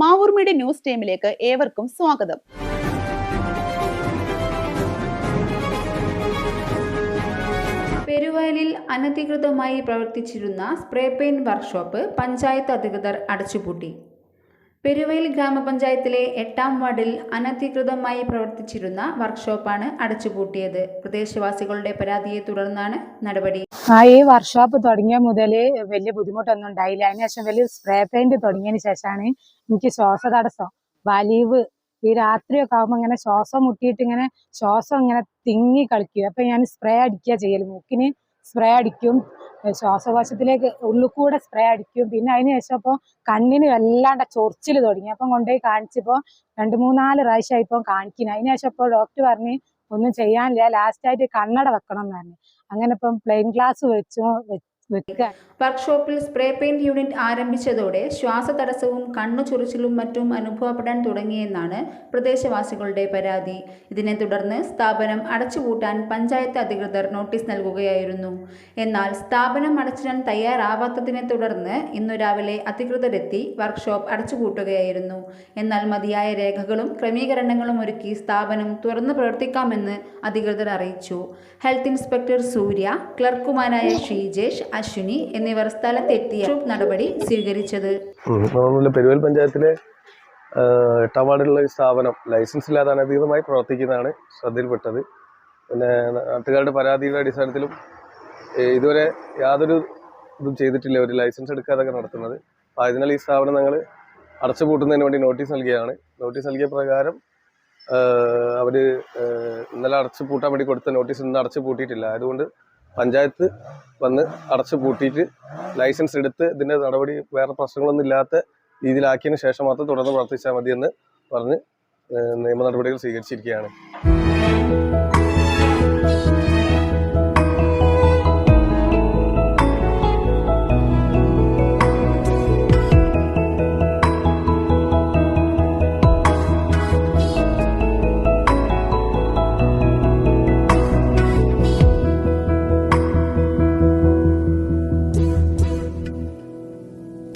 Mavoor media news ടൈമിലേക്ക് ഏവർക്കും സ്വാഗതം. പെരുവയലിൽ അനധികൃതമായി പ്രവർത്തിച്ചിരുന്ന സ്പ്രേ പെയിന്റ് വർക്ക്ഷോപ്പ് പഞ്ചായത്ത് അധികൃതർ അടച്ചുപൂട്ടി. പെരുവയൽ ഗ്രാമപഞ്ചായത്തിലെ എട്ടാം വാർഡിൽ അനധികൃതമായി പ്രവർത്തിച്ചിരുന്ന വർക്ക്ഷോപ്പാണ് അടച്ചുപൂട്ടിയത്. പ്രദേശവാസികളുടെ പരാതിയെ തുടർന്നാണ് നടപടി. ആ ഈ വർക്ക്ഷോപ്പ് തുടങ്ങിയ മുതൽ വലിയ ബുദ്ധിമുട്ടൊന്നും ഉണ്ടായില്ല. അതിനുശേഷം വലിയ സ്പ്രേ പെയിന്റ് തുടങ്ങിയതിന് ശേഷമാണ് എനിക്ക് ശ്വാസതടസ്സം വലിവ്. ഈ രാത്രിയൊക്കെ ആകുമ്പോൾ ഇങ്ങനെ ശ്വാസം മുട്ടിയിട്ട് ഇങ്ങനെ ശ്വാസം ഇങ്ങനെ തിങ്ങി കളിക്കുക അപ്പൊ ഞാൻ സ്പ്രേ അടിക്കുക ചെയ്യൽ. മൂക്കിന് സ്പ്രേ അടിക്കും. ശ്വാസകോശത്തിലേക്ക് ഉള്ളിക്കൂടെ സ്പ്രേ അടിക്കും. പിന്നെ അതിന് ശേഷം അപ്പോൾ കണ്ണിന് വല്ലാണ്ട് ചൊറിച്ചിൽ തുടങ്ങി. അപ്പം കൊണ്ടുപോയി കാണിച്ചപ്പോൾ രണ്ട് മൂന്നാൽ പ്രാവശ്യമായി ഇപ്പം കാണിക്കുന്നു. അതിന് ശേഷം ഇപ്പോൾ ഡോക്ടർ പറഞ്ഞ് ഒന്നും ചെയ്യാനില്ല. ലാസ്റ്റായിട്ട് കണ്ണട വെക്കണം എന്ന് പറഞ്ഞു. അങ്ങനെ ഇപ്പം പ്ലെയിൻ ഗ്ലാസ് വെച്ചു വർക്ക്ഷോപ്പിൽ സ്പ്രേ പെയിന്റ് യൂണിറ്റ് ആരംഭിച്ചതോടെ ശ്വാസതടസ്സവും കണ്ണു ചൊറിച്ചിലും മറ്റും അനുഭവപ്പെടാൻ തുടങ്ങിയെന്നാണ് പ്രദേശവാസികളുടെ പരാതി. ഇതിനെ തുടർന്ന് സ്ഥാപനം അടച്ചുപൂട്ടാൻ പഞ്ചായത്ത് അധികൃതർ നോട്ടീസ് നൽകുകയായിരുന്നു. എന്നാൽ സ്ഥാപനം അടച്ചിടാൻ തയ്യാറാവാത്തതിനെ തുടർന്ന് ഇന്നു രാവിലെ അധികൃതരെത്തി വർക്ക്ഷോപ്പ് അടച്ചുപൂട്ടുകയായിരുന്നു. എന്നാൽ മതിയായ രേഖകളും ക്രമീകരണങ്ങളും ഒരുക്കി സ്ഥാപനം തുറന്നു പ്രവർത്തിക്കാമെന്ന് അധികൃതർ അറിയിച്ചു. ഹെൽത്ത് ഇൻസ്പെക്ടർ സൂര്യ ക്ലർക്കുമാരായ ശ്രീജേഷ് അശ്വിനി എന്നിവർ സ്ഥലത്തെത്തിയ നടപടി സ്വീകരിച്ചത്. പെരുവൽ പഞ്ചായത്തിലെ ആ, എട്ടാം വാർഡിലുള്ള സ്ഥാപനം ലൈസൻസ് ഇല്ലാതെ അനധികൃതമായി പ്രവർത്തിക്കുന്നതാണ് ശ്രദ്ധയിൽപ്പെട്ടത്. പിന്നെ നാട്ടുകാരുടെ പരാതിയുടെ അടിസ്ഥാനത്തിലും ഇതുവരെ യാതൊരു ഇതും ചെയ്തിട്ടില്ല ഒരു ലൈസൻസ് എടുക്കാതെ നടത്തുന്നത്. അപ്പോൾ അതിനാൽ ഈ സ്ഥാപനം ഞങ്ങൾ അടച്ചുപൂട്ടുന്നതിന് വേണ്ടി നോട്ടീസ് നൽകിയതാണ്. നോട്ടീസ് നൽകിയ പ്രകാരം അവർ ഇന്നലെ അടച്ചു പൂട്ടാൻ വേണ്ടി കൊടുത്ത നോട്ടീസ് ഇന്ന് അടച്ചു പൂട്ടിയിട്ടില്ല അതുകൊണ്ട് പഞ്ചായത്ത് വന്ന് അടച്ചു പൂട്ടിയിട്ട് ലൈസൻസ് എടുത്ത് ഇതിന്റെ നടപടി വേറെ പ്രശ്നങ്ങളൊന്നും ഇല്ലാത്ത രീതിയിലാക്കിയതിന് ശേഷം മാത്രം തുടർന്ന് പ്രവർത്തിച്ചാൽ മതിയെന്ന് പറഞ്ഞ് നിയമ നടപടികൾ സ്വീകരിച്ചിരിക്കുകയാണ്.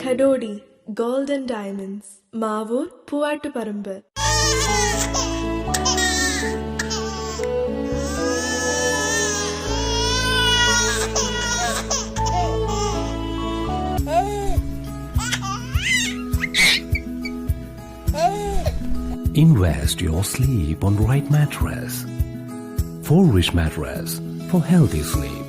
Kadodi Gold and Diamonds Mavoor Poovattuparamba Invest your sleep on right mattress. For rich mattress for healthy sleep.